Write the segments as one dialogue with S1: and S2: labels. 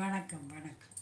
S1: வணக்கம் வணக்கம்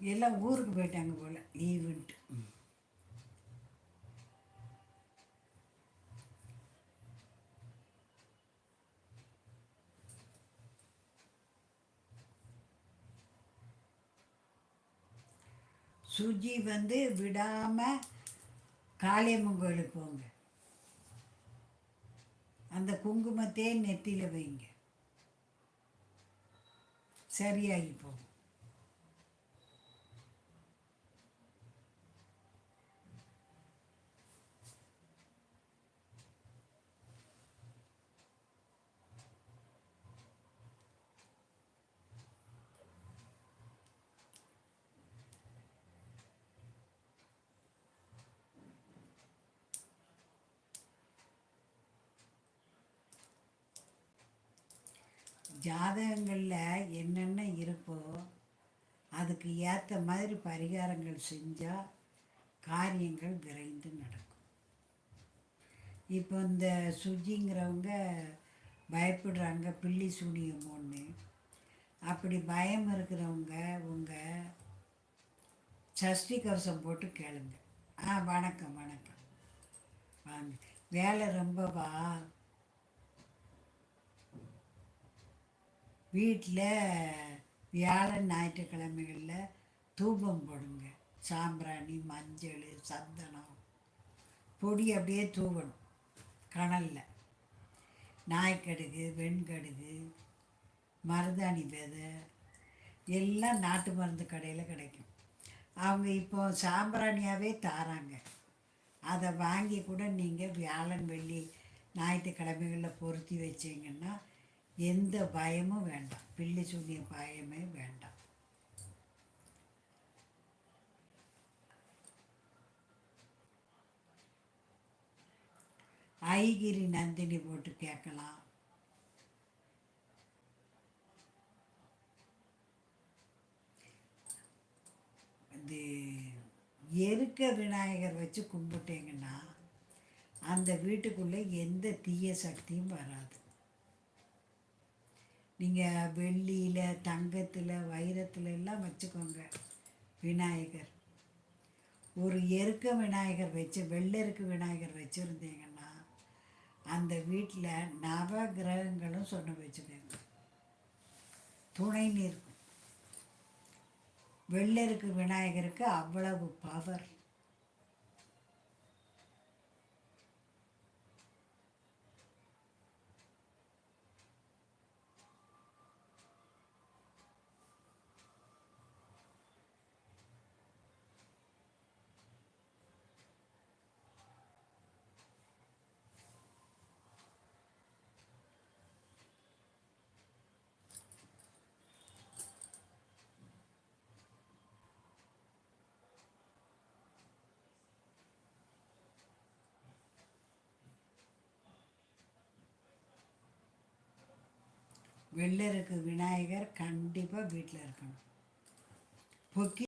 S1: எல்லாம் ஊருக்கு போயிட்டாங்க போல் லீவுன்ட்டு சுஜி வந்து விடாமல் காளியம்மன் கோயிலுக்கு போங்க. அந்த குங்குமத்தையே நெத்தியில் வைங்க. சரியாகி போகும். ஜாதகங்களில் என்னென்ன இருக்கோ அதுக்கு ஏற்ற மாதிரி பரிகாரங்கள் செஞ்சால் காரியங்கள் விரைந்து நடக்கும். இப்போ இந்த சுஜிங்கிறவங்க பயப்படுறாங்க பில்லி சூனியமோன்னு அப்படி பயம் இருக்கிறவங்க உங்கள் சஷ்டி கவசம் போட்டு கேளுங்க. ஆ வணக்கம் வணக்கம். வாங்க. வேலை ரொம்பவா வீட்டில் வியாழன் ஞாயிற்றுக்கிழமைகளில் தூபம் போடுங்க. சாம்பிராணி மஞ்சள் சந்தனம். பொடி அப்படியே தூவணும். கணலில் நாய்க்கடுகு வெண்கடுகு மருதாணி விதை எல்லாம் நாட்டு மருந்து கடையில் கிடைக்கும். அவங்க இப்போ சாம்பிராணியாகவே தாராங்க. அதை வாங்கி கூட நீங்கள் வியாழன் வெள்ளி ஞாயிற்றுக்கிழமைகளில் பொருத்தி வச்சிங்கன்னா எந்த பயமும் வேண்டாம். பிள்ளை சூனிய பயமே வேண்டாம். ஐகிரி நந்தினி போட்டு கேட்கலாம். இது எருக்க விநாயகர் வச்சு கும்பிட்டீங்கன்னா அந்த வீட்டுக்குள்ளே எந்த தீய சக்தியும் வராது. நீங்கள் வெள்ளியில் தங்கத்தில் வைரத்தில் எல்லாம் வச்சுக்கோங்க விநாயகர். ஒரு எருக்க விநாயகர் வச்சு வெள்ளெருக்கு விநாயகர் வச்சுருந்தீங்கன்னா அந்த வீட்டில் நவ கிரகங்களும் சொன்ன வச்சுக்கோங்க. துணை நிற்கும். வெள்ளெருக்கு விநாயகருக்கு அவ்வளவு பவர் வெள்ளருக்கு விநாயகர் கண்டிப்பாக வீட்டில் இருக்கணும். பொக்கி